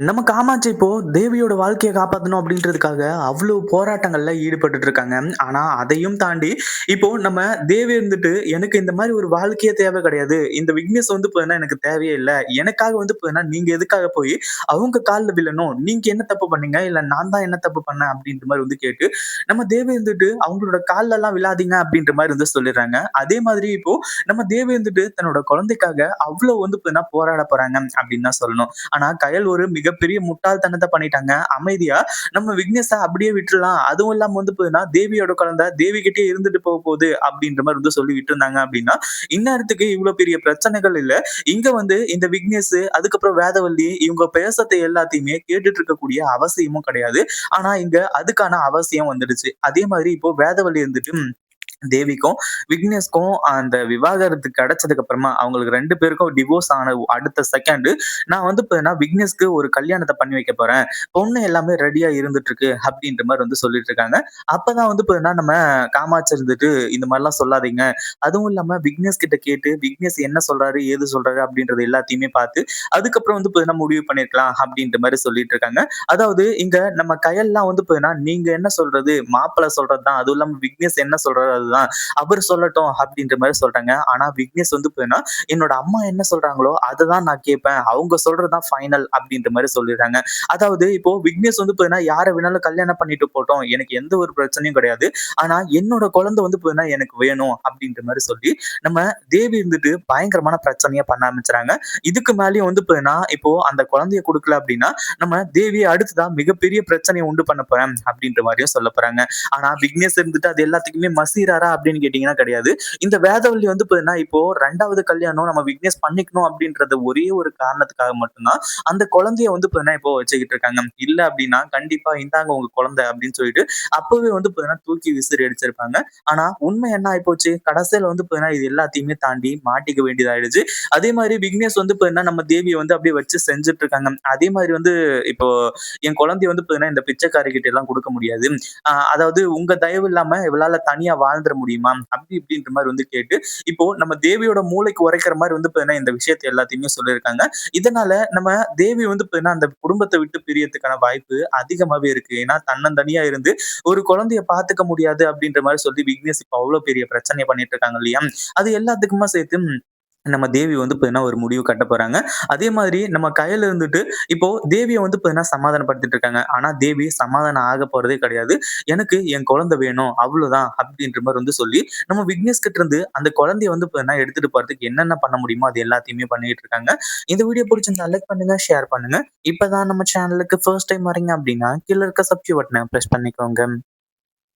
நம்ம காமாட்சி இப்போ தேவியோட வாழ்க்கையை காப்பாற்றணும் அப்படின்றதுக்காக அவ்வளோ போராட்டங்கள்ல ஈடுபட்டுட்டு இருக்காங்க. ஆனா, அதையும் தாண்டி இப்போ நம்ம தேவி இருந்துட்டு, "எனக்கு இந்த மாதிரி ஒரு வாழ்க்கையே தேவை கிடையாது. இந்த விக்னேஷ் வந்து போதுனா எனக்கு தேவையே இல்லை எனக்காக வந்து போதுனா நீங்க எதுக்காக போய் அவங்க காலில் விழணும்? நீங்க என்ன தப்பு பண்ணீங்க? இல்ல நான் தான் என்ன தப்பு பண்ணேன்?" அப்படின்ற மாதிரி வந்து கேட்டு, நம்ம தேவி இருந்துட்டு அவங்களோட கால்லலாம் விழாதீங்க அப்படின்ற மாதிரி வந்து சொல்லிடுறாங்க. அதே மாதிரி இப்போ நம்ம தேவி இருந்துட்டு தன்னோட குழந்தைக்காக அவ்வளோ வந்து போதுனா போராட போறாங்க அப்படின்னு தான் சொல்லணும். ஆனா, கயல் ஒரு மிகப்பெரிய முட்டாள்தனத்தை பண்ணிட்டாங்க. அமைதியா நம்ம விக்னேஷ அப்படியே விட்டுறலாம். அதுவும் இல்லாம வந்து போதுன்னா தேவியோட குழந்தை தேவி கிட்டே இருந்துட்டு போக போகுது அப்படின்ற மாதிரி வந்து சொல்லி விட்டுருந்தாங்க அப்படின்னா, இந்நேரத்துக்கு இவ்வளோ பெரிய பிரச்சனைகள் இல்ல. இங்க வந்து இந்த விக்னேஷ், அதுக்கப்புறம் வேதவல்லி இவங்க பேசத்தை எல்லாத்தையுமே கேட்டுட்டு இருக்கக்கூடிய அவசியமும் கிடையாது. ஆனா, இங்க அதுக்கான அவசியம் வந்துடுச்சு. அதே மாதிரி இப்போ வேதவல்லி இருந்துட்டு தேவிக்கும், விக்னேஷ்க்கும் அந்த விவாகரத்து கிடைச்சதுக்கு அப்புறமா அவங்களுக்கு ரெண்டு பேருக்கும் டிவோர்ஸ் ஆன அடுத்த செகண்ட் நான் வந்து பார்த்தீங்கன்னா, விக்னேஷ்க்கு ஒரு கல்யாணத்தை பண்ணி வைக்க போறேன். பொண்ணு எல்லாமே ரெடியா இருந்துட்டு இருக்கு அப்படின்ற மாதிரி வந்து சொல்லிட்டு இருக்காங்க. அப்பதான் வந்து பார்த்தீங்கன்னா, நம்ம காமாட்சி இருந்துட்டு இந்த மாதிரிலாம் சொல்லாதீங்க. அதுவும் இல்லாம விக்னேஷ் கிட்ட கேட்டு விக்னேஷ் என்ன சொல்றாரு, ஏது சொல்றாரு அப்படின்றது எல்லாத்தையுமே பார்த்து, அதுக்கப்புறம் வந்து இப்போ முடிவு பண்ணியிருக்கலாம் அப்படின்ற மாதிரி சொல்லிட்டு இருக்காங்க. அதாவது இங்க நம்ம கையெல்லாம் வந்து பார்த்தீங்கன்னா, நீங்க என்ன சொல்றது? மாப்பிள்ள சொல்றது தான். அதுவும் இல்லாம விக்னேஷ் என்ன சொல்றாரு அதுதான். அவர் சொல்லட்டும் அப்படின்ற மாதிரி சொல்றாங்க. ஆனா விக்னேஷ் வந்து போயின்னா என்னோட அம்மா என்ன சொல்றாங்களோ அதை தான் நான் கேட்பேன். அவங்க சொல்றதுதான் ஃபைனல் அப்படின்ற மாதிரி சொல்லிடுறாங்க. அதாவது இப்போ விக்னேஷ் வந்து போயின்னா யாரை வேணாலும் கல்யாணம் பண்ணிட்டு போட்டோம் எனக்கு எந்த ஒரு பிரச்சனையும் கிடையாது. ஆனா என்னோட குழந்தை வந்து பார்த்தீங்கன்னா, எனக்கு வேணும் அப்படின்ற மாதிரி சொல்லி, நம்ம தேவி இருந்துட்டு பயங்கரமான பிரச்சனைய பண்ண ஆரம்பிச்சுறாங்க. இதுக்கு மேலயும் வந்து பார்த்தீங்கன்னா, இப்போ அந்த குழந்தைய கொடுக்கல அப்படின்னா, நம்ம தேவி அடுத்துதான் மிகப்பெரிய பிரச்சனையை உண்டு பண்ண போறேன் அப்படின்ற மாதிரியும் சொல்ல போறாங்க. ஆனா விக்னேஷ் இருந்துட்டு அது எல்லாத்துக்குமே அப்படின்னு கேட்டீங்கன்னா கிடையாது. இந்த வேதவல்லி வந்து பார்த்தீங்கன்னா, இப்போ ரெண்டாவது கல்யாணம் நம்ம விக்னேஷ் பண்ணிக்கணும் அப்படின்றது ஒரே ஒரு காரணத்துக்காக மட்டும் தான், அந்த குழந்தைய வந்து பார்த்தீங்கன்னா, இப்போ வச்சுக்கிட்டு இருக்காங்க. இல்ல அப்படின்னா கண்டிப்பா இந்தாங்க உங்க குழந்தை அப்படின்னு சொல்லிட்டு அப்பவே வந்து பார்த்தீங்கன்னா, தூக்கி விசிறி அடிச்சிருப்பாங்க. ஆனா உண்மை என்ன ஆயிப்போச்சு? கடைசியில வந்து பார்த்தீங்கன்னா, இது எல்லாத்தையுமே தாண்டி மாட்டிக்க வேண்டியதாயிடுச்சு. அதே மாதிரி விக்னேஷ் வந்து பார்த்தீங்கன்னா, நம்ம தேவியை வந்து அப்படியே வச்சு செஞ்சுட்டு இருக்காங்க. அதே மாதிரி வந்து இப்போ என் குழந்தைய வந்து பார்த்தீங்கன்னா, இந்த பிச்சைக்காரி கிட்ட எல்லாம் கொடுக்க முடியாது. அதாவது உங்க தயவு இல்லாம இவளால தனியா வாழ்ந்துற முடியுமா? அப்படி இப்படின்ற மாதிரி வந்து கேட்டு, இப்போ நம்ம தேவியோட மூளைக்கு உரைக்கிற மாதிரி வந்து பார்த்தீங்கன்னா, இந்த விஷயத்தை எல்லாத்தையுமே சொல்லியிருக்காங்க. இதனால நம்ம தேவி வந்து பார்த்தீங்கன்னா, அந்த குடும்பத்தை விட்டு பிரியறதுக்கான வாய்ப்பு அதிகமாவே இருக்கு. ஏன்னா தன்னந்தனியா இருந்து ஒரு குழந்தைய பார்த்துக்க முடியாது அப்படின்ற மாதிரி சொல்லி விக்னேஷ் இப்ப அவ்வளவு பெரிய பிரச்சனையை பண்ணிட்டு இருக்காங்க இல்லையா? அது எல்லாத்துக்குமா சேர்த்து நம்ம தேவி வந்து பார்த்தீங்கன்னா, ஒரு முடிவு கட்ட போறாங்க. அதே மாதிரி நம்ம கையில இருந்துட்டு இப்போ தேவியை வந்து பார்த்தீங்கன்னா, சமாதானப்படுத்திட்டு இருக்காங்க. ஆனா தேவி சமாதானம் ஆக போறதே கிடையாது. எனக்கு என் குழந்தை வேணும். அவ்வளவுதான் அப்படின்ற மாதிரி வந்து சொல்லி, நம்ம விக்னேஷ் கிட்ட இருந்து அந்த குழந்தைய வந்து பார்த்தீங்கன்னா, எடுத்துட்டு போறதுக்கு என்னென்ன பண்ண முடியுமோ அது எல்லாத்தையுமே பண்ணிட்டு இருக்காங்க. இந்த வீடியோ பிடிச்சிருந்தா லைக் பண்ணுங்க, ஷேர் பண்ணுங்க. இப்பதான் நம்ம சேனலுக்கு ஃபர்ஸ்ட் டைம் வரீங்க அப்படின்னா, கீழே இருக்க சப்ஸ்கிரைப் பட்டனை ப்ரெஸ் பண்ணிக்கோங்க.